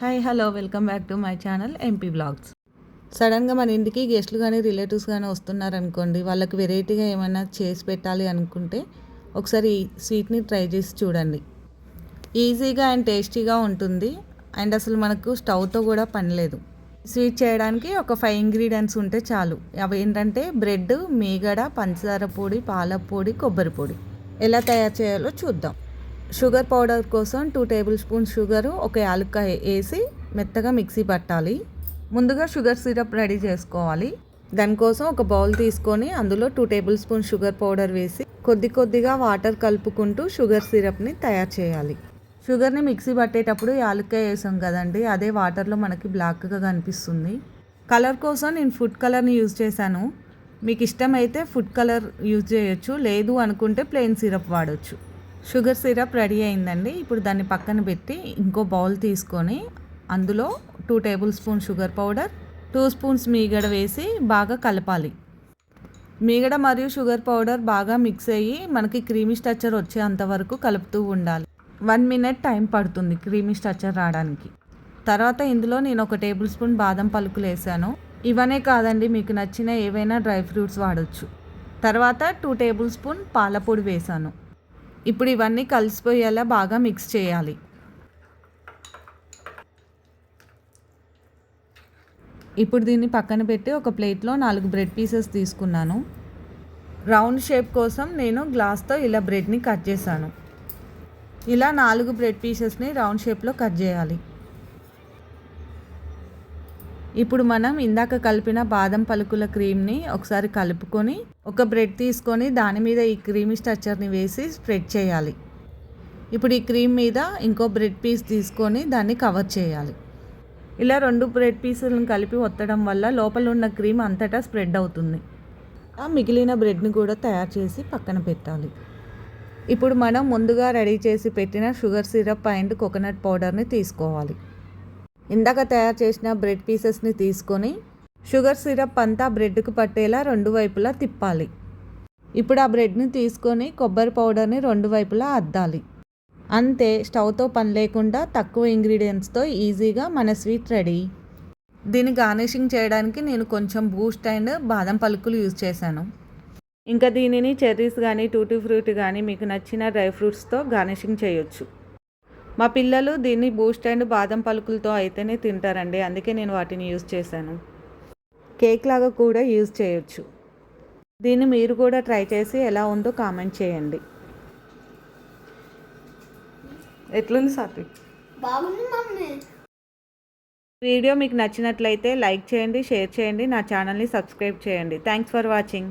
Hi hello welcome back to my channel MP blogs సడన్గా మన ఇంటికి గెస్ట్లు కానీ రిలేటివ్స్ కానీ వస్తున్నారనుకోండి వాళ్ళకి వెరైటీగా ఏమైనా చేసి పెట్టాలి అనుకుంటే ఒకసారి ఈ స్వీట్ని ట్రై చేసి చూడండి. ఈజీగా అండ్ టేస్టీగా ఉంటుంది. అండ్ అసలు మనకు స్టవ్తో కూడా పనిలేదు స్వీట్ చేయడానికి ఒక ఫైవ్ ఇంగ్రీడియంట్స్ ఉంటే చాలు. అవి ఏంటంటే బ్రెడ్ మీగడ పంచదార పొడి పాల పొడి కొబ్బరి పొడి. ఎలా తయారు చేయాలో చూద్దాం. షుగర్ పౌడర్ కోసం టూ టేబుల్ స్పూన్ షుగర్ ఒక యాలక్కాయ వేసి మెత్తగా మిక్సీ పట్టాలి. ముందుగా షుగర్ సిరప్ రెడీ చేసుకోవాలి. దానికోసం ఒక బౌల్ తీసుకొని అందులో two tablespoon sugar powder వేసి కొద్ది కొద్దిగా వాటర్ కలుపుకుంటూ షుగర్ సిరప్ని తయారు చేయాలి. షుగర్ని మిక్సీ పట్టేటప్పుడు యాలుక్కాయ వేసాం కదండి అదే వాటర్లో మనకి బ్లాక్గా కనిపిస్తుంది. కలర్ కోసం నేను ఫుడ్ కలర్ని యూజ్ చేశాను. మీకు ఇష్టమైతే ఫుడ్ కలర్ యూజ్ చేయొచ్చు లేదు అనుకుంటే ప్లెయిన్ సిరప్ వాడచ్చు. షుగర్ సిరప్ రెడీ అయిందండి. ఇప్పుడు దాన్ని పక్కన పెట్టి ఇంకో బౌల్ తీసుకొని అందులో two tablespoon sugar powder two spoons మీగడ వేసి బాగా కలపాలి. మీగడ మరియు షుగర్ పౌడర్ బాగా మిక్స్ అయ్యి మనకి క్రీమీ స్ట్రక్చర్ వచ్చేంత వరకు కలుపుతూ ఉండాలి. వన్ మినిట్ టైం పడుతుంది క్రీమీ స్ట్రక్చర్ రావడానికి. తర్వాత ఇందులో నేను ఒక టేబుల్ స్పూన్ బాదం పలుకులు వేసాను. ఇవనే కాదండి మీకు నచ్చిన ఏవైనా డ్రై ఫ్రూట్స్ వాడచ్చు. తర్వాత టూ టేబుల్ స్పూన్ పాలపొడి వేసాను. ఇప్పుడు ఇవన్నీ కలిసిపోయేలా బాగా మిక్స్ చేయాలి. ఇప్పుడు దీన్ని పక్కన పెట్టి ఒక ప్లేట్లో నాలుగు బ్రెడ్ పీసెస్ తీసుకున్నాను. రౌండ్ షేప్ కోసం నేను గ్లాస్తో ఇలా బ్రెడ్ని కట్ చేశాను. ఇలా నాలుగు బ్రెడ్ పీసెస్ని రౌండ్ షేప్లో కట్ చేయాలి. ఇప్పుడు మనం ఇందాక కలిపిన బాదం పలుకుల క్రీమ్ని ఒకసారి కలుపుకొని ఒక బ్రెడ్ తీసుకొని దాని మీద ఈ క్రీమీ స్ట్రక్చర్ని వేసి స్ప్రెడ్ చేయాలి. ఇప్పుడు ఈ క్రీమ్ మీద ఇంకో బ్రెడ్ పీస్ తీసుకొని దాన్ని కవర్ చేయాలి. ఇలా రెండు బ్రెడ్ పీసులను కలిపి ఒత్తడం వల్ల లోపల ఉన్న క్రీమ్ అంతటా స్ప్రెడ్ అవుతుంది. ఆ మిగిలిన బ్రెడ్ని కూడా తయారు చేసి పక్కన పెట్టాలి. ఇప్పుడు మనం ముందుగా రెడీ చేసి పెట్టిన షుగర్ సిరప్ అండ్ కోకోనట్ పౌడర్ని తీసుకోవాలి. ఇందాక తయారు చేసిన బ్రెడ్ పీసెస్ని తీసుకొని షుగర్ సిరప్ అంతా బ్రెడ్కు పట్టేలా రెండు వైపులా తిప్పాలి. ఇప్పుడు ఆ బ్రెడ్ని తీసుకొని కొబ్బరి పౌడర్ని రెండు వైపులా అద్దాలి. అంతే స్టవ్తో పని లేకుండా తక్కువ ఇంగ్రీడియంట్స్తో ఈజీగా మన స్వీట్ రెడీ. దీన్ని గార్నిషింగ్ చేయడానికి నేను కొంచెం బూస్ట్ అండ్ బాదం పలుకులు యూజ్ చేశాను. ఇంకా దీనిని చెర్రీస్ కానీ టూటీ ఫ్రూట్ కానీ మీకు నచ్చిన డ్రై ఫ్రూట్స్తో గార్నిషింగ్ చేయొచ్చు. మా పిల్లలు దీన్ని బూస్ట్ అండ్ బాదం పలుకులతో అయితేనే తింటారండి. అందుకే నేను వాటిని యూజ్ చేశాను. కేక్ లాగా కూడా యూజ్ చేయొచ్చు. దీన్ని మీరు కూడా ట్రై చేసి ఎలా ఉందో కామెంట్ చేయండి. ఎట్లుంది సాత్విక్? బాగుంది మమ్మీ. వీడియో మీకు నచ్చినట్లయితే లైక్ చేయండి షేర్ చేయండి నా ఛానల్ని సబ్స్క్రైబ్ చేయండి. Thanks for watching.